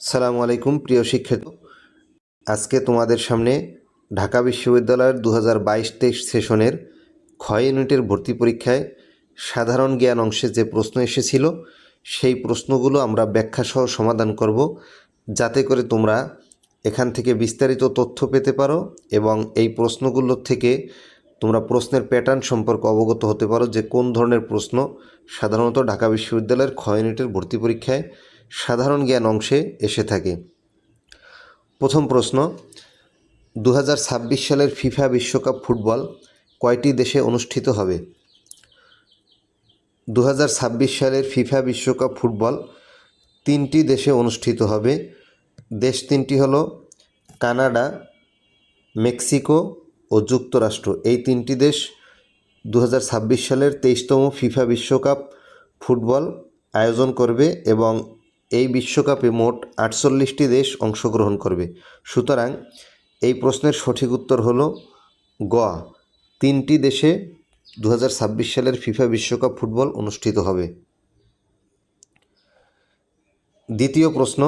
সালামু আলাইকুম, প্রিয় শিক্ষার্থী। আজকে তোমাদের সামনে ঢাকা বিশ্ববিদ্যালয়ের দু হাজার বাইশ তেইশ সেশনের ক্ষয় ইউনিটের ভর্তি পরীক্ষায় সাধারণ জ্ঞান অংশে যে প্রশ্ন এসেছিল, সেই প্রশ্নগুলো আমরা ব্যাখ্যাসহ সমাধান করব, যাতে করে তোমরা এখান থেকে বিস্তারিত তথ্য পেতে পারো এবং এই প্রশ্নগুলোর থেকে তোমরা প্রশ্নের প্যাটার্ন সম্পর্কে অবগত হতে পারো যে কোন ধরনের প্রশ্ন সাধারণত ঢাকা বিশ্ববিদ্যালয়ের ক্ষয় ইউনিটের ভর্তি পরীক্ষায় সাধারণ জ্ঞান অংশে এসে থাকে। প্রথম প্রশ্ন দু হাজার ছাব্বিশ সালের ফিফা বিশ্বকাপ ফুটবল কয়টি দেশে অনুষ্ঠিত হবে? দু হাজার ছাব্বিশ সালের ফিফা বিশ্বকাপ ফুটবল তিনটি দেশে অনুষ্ঠিত হবে। দেশ তিনটি হল কানাডা, মেক্সিকো ও যুক্তরাষ্ট্র। এই তিনটি দেশ দু হাজার ছাব্বিশ সালের তেইশতম ফিফা বিশ্বকাপ ফুটবল আয়োজন করবে এবং এই বিশ্বকাপে মোট আটচল্লিশটি দেশ অংশগ্রহণ করবে। সুতরাং এই প্রশ্নের সঠিক উত্তর হলো গ তিনটি দেশে দু হাজার ছাব্বিশ সালের ফিফা বিশ্বকাপ ফুটবল অনুষ্ঠিত হবে। দ্বিতীয় প্রশ্ন,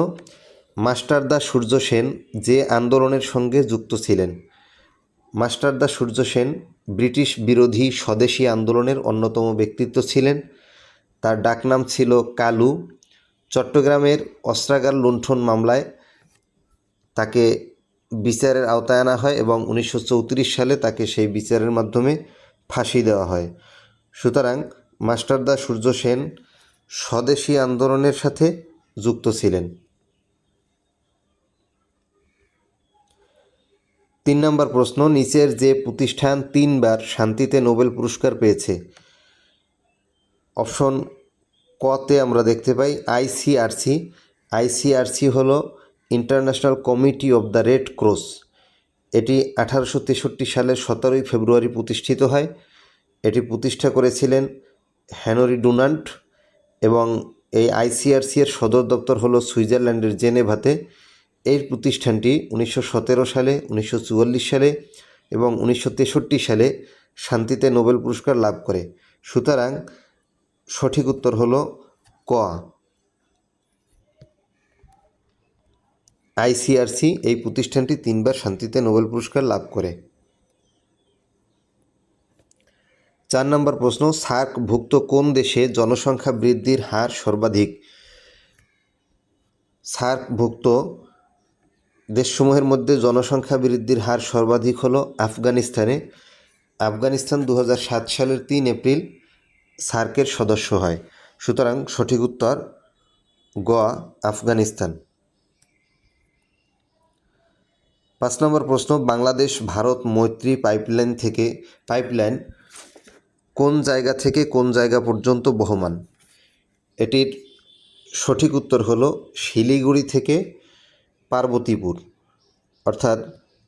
মাস্টারদা সূর্য সেন যে আন্দোলনের সঙ্গে যুক্ত ছিলেন? মাস্টারদা সূর্য সেন ব্রিটিশ বিরোধী স্বদেশী আন্দোলনের অন্যতম ব্যক্তিত্ব ছিলেন। তার ডাকনাম ছিল কালু। চট্টগ্রামের অস্ত্রাগার লুণ্ঠন মামলায় তাকে বিচারের আওতায় আনা হয় এবং উনিশশো চৌত্রিশ সালে তাকে সেই বিচারের মাধ্যমে ফাঁসি দেওয়া হয়। সুতরাং মাস্টারদা সূর্য সেন স্বদেশী আন্দোলনের সাথে যুক্ত ছিলেন। তিন নম্বর প্রশ্ন, নিচের যে প্রতিষ্ঠান তিনবার শান্তিতে নোবেল পুরস্কার পেয়েছে, অপশন কতে আমরা দেখতে পাই আইসিআরসি আইসিআরসি হলো international committee of the red cross এটি আঠারোশো তেষট্টি সালের সতেরোই ফেব্রুয়ারি প্রতিষ্ঠিত হয়। এটি প্রতিষ্ঠা করেছিলেন হ্যানরি ডুনান্ট এবং এই আইসিআরসি এর সদর দপ্তর হলো সুইজারল্যান্ডের জেনেভাতে। এই প্রতিষ্ঠানটি উনিশশো সতেরো সালে, উনিশশো চুয়াল্লিশ সালে এবং উনিশশো তেষট্টি সালে শান্তিতে নোবেল পুরস্কার লাভ করে। সুতরাং সঠিক উত্তর হলো ক। আইসিআরসি এই প্রতিষ্ঠানটি তিনবার শান্তিতে নোবেল পুরস্কার লাভ করে। চার নম্বর প্রশ্ন, সার্কভুক্ত কোন দেশে জনসংখ্যা বৃদ্ধির হার সর্বাধিক? সার্কভুক্ত দেশসমূহের মধ্যে জনসংখ্যা বৃদ্ধির হার সর্বাধিক হলো আফগানিস্তানে। আফগানিস্তান দু হাজার সাত সালের তিন এপ্রিল সার্কের সদস্য হয়। সুতরাং সঠিক উত্তর গ আফগানিস্তান। পাঁচ নম্বর প্রশ্ন, বাংলাদেশ, ভারত, মৈত্রী পাইপলাইন থেকে, পাইপলাইন কোন জায়গা থেকে কোন জায়গা পর্যন্ত বহমান? এটির সঠিক উত্তর হলো শিলিগুড়ি থেকে পার্বতীপুর। অর্থাৎ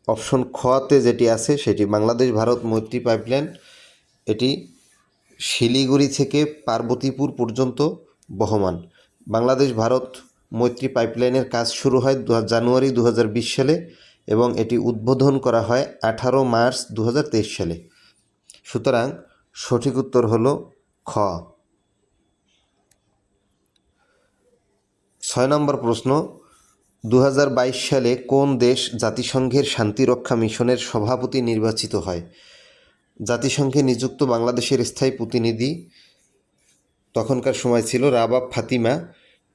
অপশন খতে যেটি আছে সেটি বাংলাদেশ, ভারত, মৈত্রী পাইপলাইন, এটি শিলিগুড়ি থেকে পার্বতীপুর পর্যন্ত বহমান। বাংলাদেশ, ভারত মৈত্রী পাইপলাইনের কাজ শুরু হয় জানুয়ারি দু হাজার বিশ সালে এবং এটি উদ্বোধন করা হয় আঠারো মার্চ দু হাজার তেইশ সালে। সুতরাং সঠিক উত্তর হল খ। ছয় নম্বর প্রশ্ন, দু হাজার বাইশ সালে কোন দেশ জাতিসংঘের শান্তিরক্ষা মিশনের সভাপতি নির্বাচিত হয়? জাতিসংঘে নিযুক্ত বাংলাদেশের স্থায়ী প্রতিনিধি তখনকার সময় ছিল রাবাব ফাতিমা,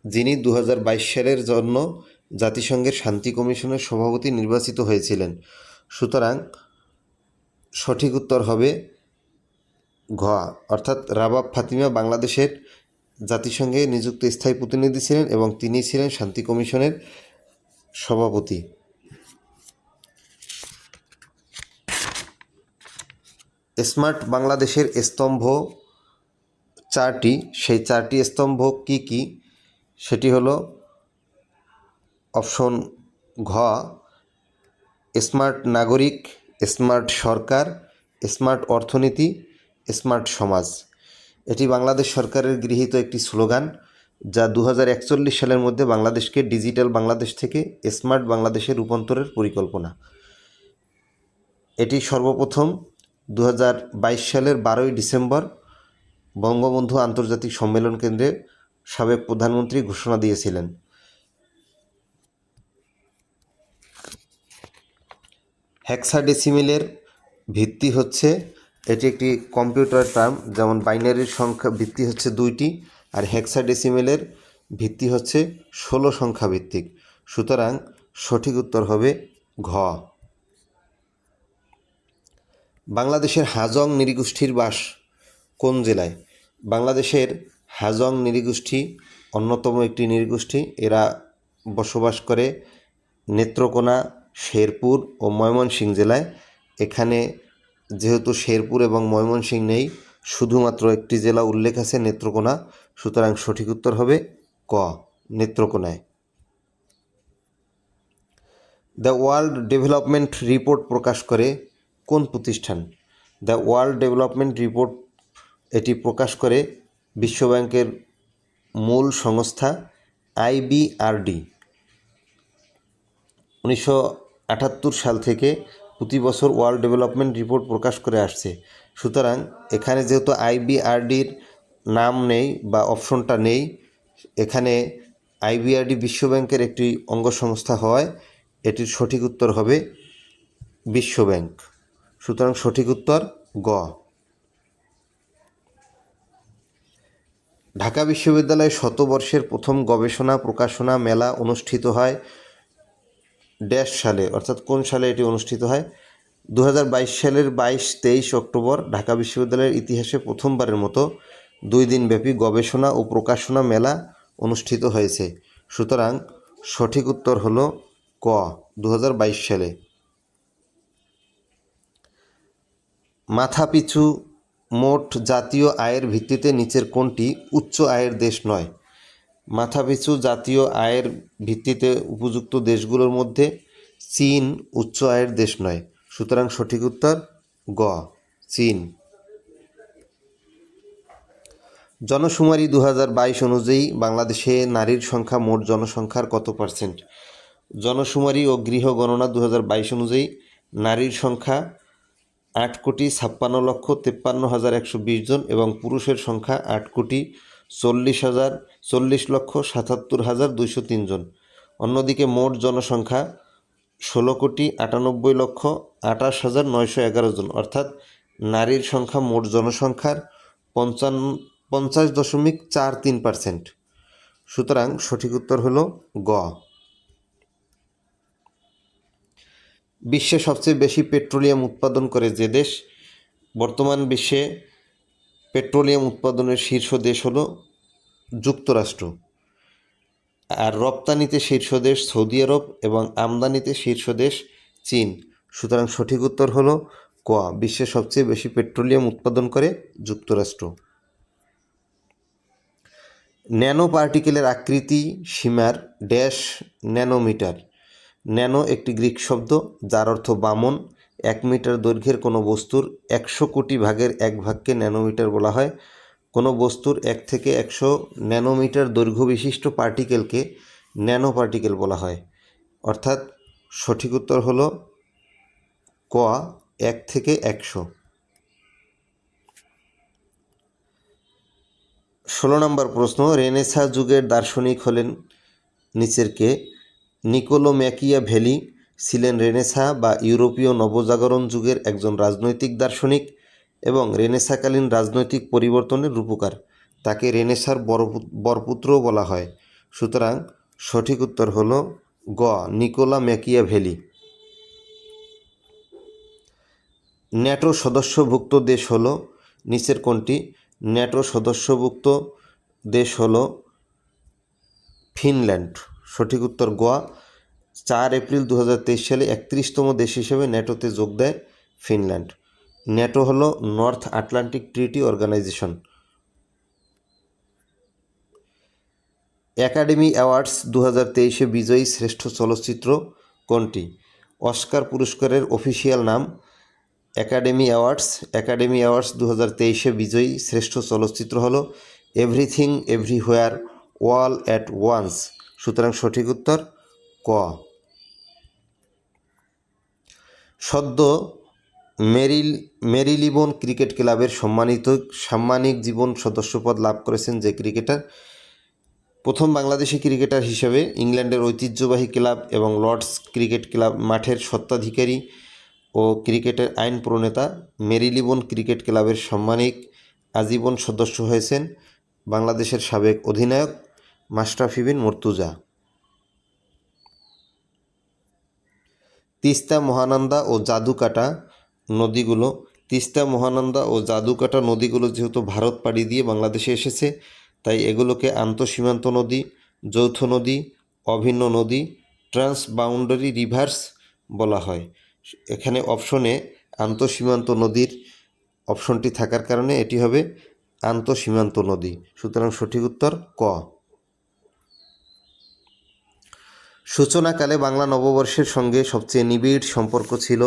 যিনি দু হাজার বাইশ সালের জন্য জাতিসংঘের শান্তি কমিশনের সভাপতি নির্বাচিত হয়েছিলেন। সুতরাং সঠিক উত্তর হবে ঘ, অর্থাৎ রাবাব ফাতিমা বাংলাদেশের জাতিসংঘে নিযুক্ত স্থায়ী প্রতিনিধি ছিলেন এবং তিনি ছিলেন শান্তি কমিশনের সভাপতি। স্মার্ট বাংলাদেশের স্তম্ভ চারটি। সেই চারটি স্তম্ভ কি কি? সেটি হলো অপশন ঘ, স্মার্ট নাগরিক, স্মার্ট সরকার, স্মার্ট অর্থনীতি, স্মার্ট সমাজ। এটি বাংলাদেশ সরকারের গৃহীত একটি স্লোগান যা দু হাজার একচল্লিশ সালের মধ্যে বাংলাদেশকে ডিজিটাল বাংলাদেশ থেকে স্মার্ট বাংলাদেশে রূপান্তরের পরিকল্পনা। এটি সর্বপ্রথম দু হাজার বাইশ সালের বারোই ডিসেম্বর বঙ্গবন্ধু আন্তর্জাতিক সম্মেলন কেন্দ্রে সাবেক প্রধানমন্ত্রী ঘোষণা দিয়েছিলেন। হ্যাক্সাডেসিমেলের ভিত্তি হচ্ছে, এটি একটি কম্পিউটার টার্ম, যেমন বাইনারির সংখ্যা ভিত্তি হচ্ছে দুইটি, আর হ্যাক্সাডেসিমেলের ভিত্তি হচ্ছে ষোলো সংখ্যা ভিত্তিক সুতরাং সঠিক উত্তর হবে ঘ। বাংলাদেশের হাজং নৃগোষ্ঠীর বাস কোন জেলায়? বাংলাদেশের হাজং নৃগোষ্ঠী অন্যতম একটি নৃগোষ্ঠী এরা বসবাস করে নেত্রকোনা, শেরপুর ও ময়মনসিংহ জেলায়। এখানে যেহেতু শেরপুর এবং ময়মনসিংহ নেই, শুধুমাত্র একটি জেলা উল্লেখ আছে, নেত্রকোনা। সুতরাং সঠিক উত্তর হবে ক, নেত্রকোনায়। দ্য ওয়ার্ল্ড ডেভেলপমেন্ট রিপোর্ট প্রকাশ করে কোন প্রতিষ্ঠান? দ্য ওয়ার্ল্ড ডেভেলপমেন্ট রিপোর্ট এটি প্রকাশ করে বিশ্বব্যাংকের মূল সংস্থা আইবিআরডি উনিশশো আটাত্তর সাল থেকে প্রতি বছর ওয়ার্ল্ড ডেভেলপমেন্ট রিপোর্ট প্রকাশ করে আসছে। সুতরাং এখানে যেহেতু আইবিআরডির নাম নেই বা অপশনটা নেই, এখানে আইবিআরডি বিশ্বব্যাংকের একটি অঙ্গ সংস্থা হওয়ায় এটির সঠিক উত্তর হবে বিশ্বব্যাংক। সুতরাং সঠিক উত্তর গ। ঢাকা বিশ্ববিদ্যালয়ে শতবর্ষের প্রথম গবেষণা, প্রকাশনা মেলা অনুষ্ঠিত হয় ড্যাশ সালে, অর্থাৎ কোন সালে এটি অনুষ্ঠিত হয়? দু হাজার বাইশ সালের বাইশ তেইশ অক্টোবর ঢাকা বিশ্ববিদ্যালয়ের ইতিহাসে প্রথমবারের মতো দুই দিনব্যাপী গবেষণা ও প্রকাশনা মেলা অনুষ্ঠিত হয়েছে। সুতরাং সঠিক উত্তর হলো ক দু হাজার বাইশ সালে। মাথাপিছু মোট জাতীয় আয়ের ভিত্তিতে নিচের কোনটি উচ্চ আয়ের দেশ নয়? মাথাপিছু জাতীয় আয়ের ভিত্তিতে উপযুক্ত দেশগুলোর মধ্যে চীন উচ্চ আয়ের দেশ নয়। সুতরাং সঠিক উত্তর, গ, চীন। জনশুমারি দু বাইশ অনুযায়ী বাংলাদেশে নারীর সংখ্যা মোট জনসংখ্যার কত পার্সেন্ট? জনশুমারি ও গৃহ গণনা দু বাইশ অনুযায়ী নারীর সংখ্যা আট কোটি ছাপ্পান্ন লক্ষ তেপ্পান্ন হাজার একশো বিশ জন এবং পুরুষের সংখ্যা আট কোটি চল্লিশ হাজার চল্লিশ লক্ষ সাতাত্তর হাজার দুইশো তিন জন। অন্যদিকে মোট জনসংখ্যা ষোলো কোটি আটানব্বই লক্ষ আঠাশ হাজার নয়শো এগারো জন। অর্থাৎ নারীর সংখ্যা মোট জনসংখ্যার পঞ্চান্ন, পঞ্চাশ দশমিক চার তিন পার্সেন্ট। সুতরাং সঠিক উত্তর হলো গ। বিশ্বে সবচেয়ে বেশি পেট্রোলিয়াম উৎপাদন করে যে দেশ, বর্তমান বিশ্বে পেট্রোলিয়াম উৎপাদনের শীর্ষ দেশ হলো যুক্তরাষ্ট্র। আর রপ্তানিতে শীর্ষ দেশ সৌদি আরব এবং আমদানিতে শীর্ষ দেশ চীন। সুতরাং সঠিক উত্তর হলো ক বিশ্বে সবচেয়ে বেশি পেট্রোলিয়াম উৎপাদন করে যুক্তরাষ্ট্র। ন্যানো পার্টিকেলের আকৃতি সীমার ড্যাশ ন্যানোমিটার। ন্যানো একটি গ্রিক শব্দ, যার অর্থ বামন। এক মিটার দৈর্ঘ্যের কোনো বস্তুর একশো কোটি ভাগের এক ভাগকে ন্যানোমিটার বলা হয়। কোনো বস্তুর এক থেকে একশো ন্যানোমিটার দৈর্ঘ্য বিশিষ্ট পার্টিকেলকে ন্যানো পার্টিকেল বলা হয়। অর্থাৎ সঠিক উত্তর হলো ক, এক থেকে একশো। ষোলো নম্বর প্রশ্ন, রেনেসা যুগের দার্শনিক হলেন নিচের কে? নিকোলো ম্যাকিয়া ভ্যালি ছিলেন রেনেসা বা ইউরোপীয় নবজাগরণ যুগের একজন রাজনৈতিক দার্শনিক এবং রেনেসাকালীন রাজনৈতিক পরিবর্তনের রূপকার। তাকে রেনেসার বরপু- বরপুত্রও বলা হয়। সুতরাং সঠিক উত্তর হল গ, নিকোলা ম্যাকিয়া ভ্যালি ন্যাটো সদস্যভুক্ত দেশ হল, নিচের কোনটি? ন্যাটো সদস্যভুক্ত দেশ হল ফিনল্যান্ড। সঠিক উত্তর গোয়া। চার এপ্রিল দু হাজার তেইশ সালে একত্রিশতম দেশ হিসেবে ন্যাটোতে যোগ দেয় ফিনল্যান্ড। ন্যাটো হলো North Atlantic Treaty Organization. Academy Awards দু হাজার তেইশে বিজয়ী শ্রেষ্ঠ চলচ্চিত্র কোনটি? অস্কার পুরস্কারের অফিসিয়াল নাম একাডেমি অ্যাওয়ার্ডস। একাডেমি অ্যাওয়ার্ডস দু হাজার তেইশে বিজয়ী শ্রেষ্ঠ চলচ্চিত্র হলো Everything Everywhere All at Once. সুতরাং সঠিক উত্তর ক। সদ্য মেরিল, মেরিলিবন ক্রিকেট ক্লাবের সম্মানিত, সাম্মানিক জীবন সদস্যপদ লাভ করেছেন যে ক্রিকেটার, প্রথম বাংলাদেশি ক্রিকেটার হিসেবে ইংল্যান্ডের ঐতিহ্যবাহী ক্লাব এবং লর্ডস ক্রিকেট ক্লাব মাঠের স্বত্বাধিকারী ও ক্রিকেটের আইন প্রণেতা মেরিলিবন ক্রিকেট ক্লাবের সাম্মানিক আজীবন সদস্য হয়েছেন বাংলাদেশের সাবেক অধিনায়ক মাশরাফি বিন মুর্তুজা। তিস্তা মহানন্দা ও জাদুকাটা নদীগুলো। তিস্তা মহানন্দা ও জাদুকাটা নদীগুলো যেহেতু ভারত পাড়ি দিয়ে বাংলাদেশে এসেছে, তাই এগুলোকে আন্তঃসীমান্ত নদী, যৌথ নদী, অভিন্ন নদী ট্রান্স বাউন্ডারি রিভার্স বলা হয়। এখানে অপশনে আন্তঃসীমান্ত নদীর অপশনটি থাকার কারণে এটি হবে আন্তঃসীমান্ত নদী। সুতরাং সঠিক উত্তর ক। সূচনাকালে বাংলা নববর্ষের সঙ্গে সবচেয়ে নিবিড় সম্পর্ক ছিল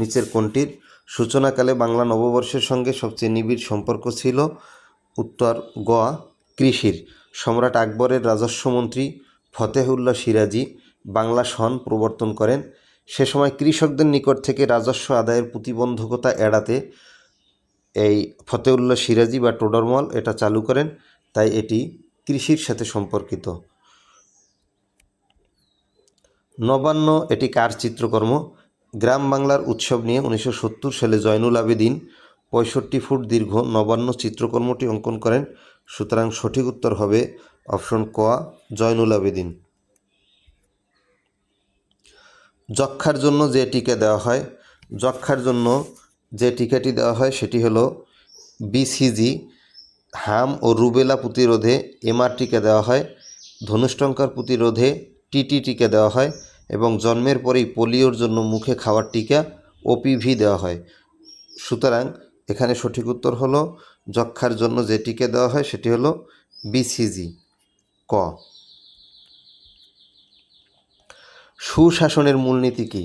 নিচের কোনটির? সূচনাকালে বাংলা নববর্ষের সঙ্গে সবচেয়ে নিবিড় সম্পর্ক ছিল উত্তর গোয়া কৃষির। সম্রাট আকবরের রাজস্ব মন্ত্রী ফতেহুল্লাহ সিরাজি বাংলা সন প্রবর্তন করেন। সে সময় কৃষকদের নিকট থেকে রাজস্ব আদায়ের প্রতিবন্ধকতা এড়াতে এই ফতেউল্লাহ সিরাজি বা টোডরমল এটা চালু করেন, তাই এটি কৃষির সাথে সম্পর্কিত। নবান্ন, এটি কার চিত্রকর্ম? গ্রাম বাংলার উৎসব নিয়ে উনিশশো সত্তর সালে জয়নুল আবেদিন পঁয়ষট্টি ফুট দীর্ঘ নবান্ন চিত্রকর্মটি অঙ্কন করেন। সুতরাং সঠিক উত্তর হবে অপশন ক, জয়নুল আবেদিন। যক্ষার জন্য যে টিকা দেওয়া হয় যক্ষার জন্য যে টিকাটি দেওয়া হয় সেটি হলো বিসিজি হাম ও রুবেলা প্রতিরোধে এমআর টিকা দেওয়া হয়। ধনুষ্টঙ্কার প্রতিরোধে টিটি টিকা দেওয়া হয় এবং জন্মের পরেই পোলিওর জন্য মুখে খাওয়ার টিকা ওপিভি দেওয়া হয়। সুতরাং এখানে সঠিক উত্তর হলো যক্ষার জন্য যে টিকা দেওয়া হয় সেটি হলো বিসিজি ক। সুশাসনের মূলনীতি কী?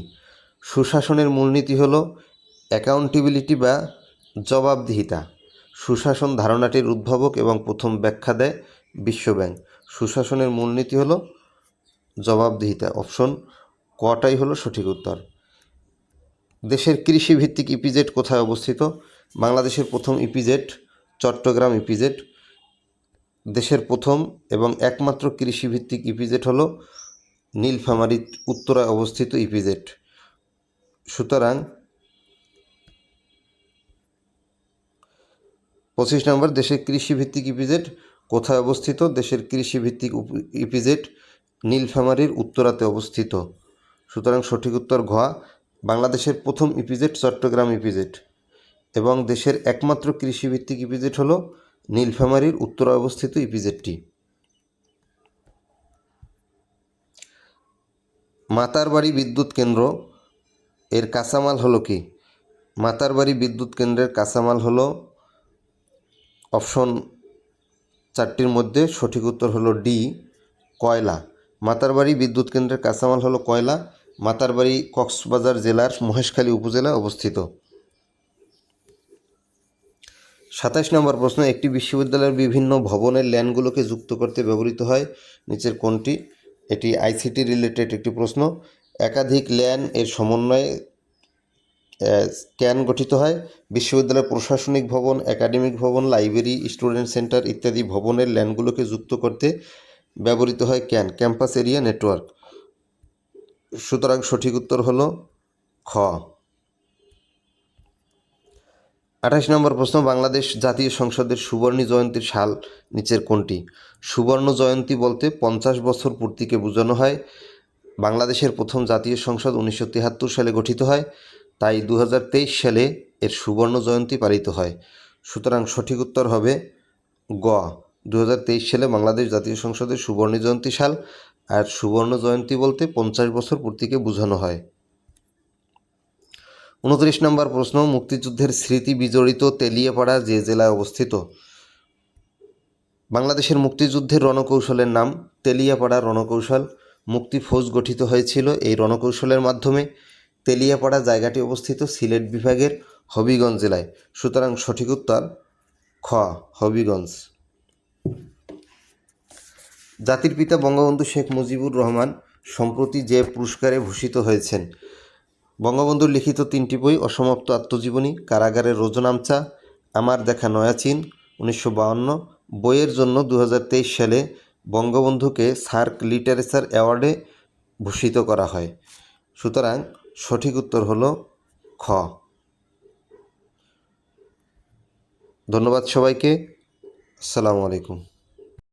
সুশাসনের মূলনীতি হলো অ্যাকাউন্টেবিলিটি বা জবাবদিহিতা। সুশাসন ধারণাটির উদ্ভাবক এবং প্রথম ব্যাখ্যা দেয় বিশ্বব্যাংক সুশাসনের মূলনীতি হলো জবাবদিহিতা অপশন কটাই হলো সঠিক উত্তর। দেশের কৃষিভিত্তিক ইপিজেড কোথায় অবস্থিত? বাংলাদেশের প্রথম ইপিজেড, চট্টগ্রাম ইপিজেড, দেশের প্রথম এবং একমাত্র কৃষিভিত্তিক ইপিজেড হলো নীলফামারী উত্তরায় অবস্থিত ইপিজেড। সুতরাং পঁচিশ নম্বর, দেশের কৃষিভিত্তিক ইপিজেড কোথায় অবস্থিত? দেশের কৃষিভিত্তিক ইপিজেড নীলফামারীর উত্তরাতে অবস্থিত। সুতরাং সঠিক উত্তর ঘ, বাংলাদেশের প্রথম ইপিজেড, চট্টগ্রাম ইপিজেড। এবং দেশের একমাত্র কৃষিভিত্তিক ইপিজেড হলো নীলফামারীর উত্তরায় অবস্থিত ইপিজেডটি। মাতারবাড়ি বিদ্যুৎ কেন্দ্র, এর কাঁচামাল হলো কি? মাতারবাড়ি বিদ্যুৎ কেন্দ্রের কাঁচামাল হলো অপশন চারটির মধ্যে সঠিক উত্তর হলো ডি, কয়লা। মাতারবাড়ি বিদ্যুৎ কেন্দ্রের কাঁচামাল হলো কয়লা। মাতারবাড়ি কক্সবাজার জেলার মহেশখালী উপজেলায় অবস্থিত। সাতাশ নম্বর প্রশ্ন, একটি বিশ্ববিদ্যালয়ের বিভিন্ন ভবনের ল্যান্ডগুলোকে যুক্ত করতে ব্যবহৃত হয়। নিচের কোনটি? এটি আইসিটি রিলেটেড একটি প্রশ্ন। একাধিক ল্যান এর সমন্বয়ে ক্যান গঠিত হয়। বিশ্ববিদ্যালয়ের প্রশাসনিক ভবন, একাডেমিক ভবন, লাইব্রেরি, স্টুডেন্ট সেন্টার ইত্যাদি ভবনের ল্যান্ডগুলোকে যুক্ত করতে ব্যবহৃত হয় ক্যান, ক্যাম্পাস এরিয়া নেটওয়ার্ক। সুতরাং সঠিক উত্তর হলো খ। আঠাশ নম্বর প্রশ্ন, বাংলাদেশ জাতীয় সংসদের সুবর্ণ জয়ন্তীর সাল নিচের কোনটি? সুবর্ণ জয়ন্তী বলতে পঞ্চাশ বছর পূর্তিকে বোঝানো হয়। বাংলাদেশের প্রথম জাতীয় সংসদ উনিশশো তিয়াত্তর সালে গঠিত হয়, তাই দু হাজার তেইশ সালে এর সুবর্ণ জয়ন্তী পালিত হয়। সুতরাং সঠিক উত্তর হবে গ। দু হাজার তেইশ সালে বাংলাদেশ জাতীয় সংসদের সুবর্ণ জয়ন্তী সাল আর সুবর্ণ জয়ন্তী বলতে পঞ্চাশ বছর পূর্তিকে বোঝানো হয়। উনত্রিশ নম্বর প্রশ্ন, মুক্তিযুদ্ধের স্মৃতি বিজড়িত তেলিয়াপাড়া যে জেলায় অবস্থিত? বাংলাদেশের মুক্তিযুদ্ধের রণকৌশলের নাম তেলিয়াপাড়া রণকৌশল। মুক্তি ফৌজ গঠিত হয়েছিল এই রণকৌশলের মাধ্যমে। তেলিয়াপাড়া জায়গাটি অবস্থিত সিলেট বিভাগের হবিগঞ্জ জেলায়। সুতরাং সঠিক উত্তর, খ, হবিগঞ্জ। জাতির পিতা বঙ্গবন্ধু শেখ মুজিবুর রহমান সম্প্রতি যে পুরস্কারে ভূষিত হয়েছেন। বঙ্গবন্ধুর লিখিত তিনটি বই, অসমাপ্ত আত্মজীবনী, কারাগারের রোজনামচা, আমার দেখা নয়াচিন উনিশশো বইয়ের জন্য দু হাজার তেইশ সালে বঙ্গবন্ধুকে সার্ক লিটারেচার অ্যাওয়ার্ডে ভূষিত করা হয়। সুতরাং সঠিক উত্তর হল খ। ধন্যবাদ সবাইকে। আসসালামু আলাইকুম।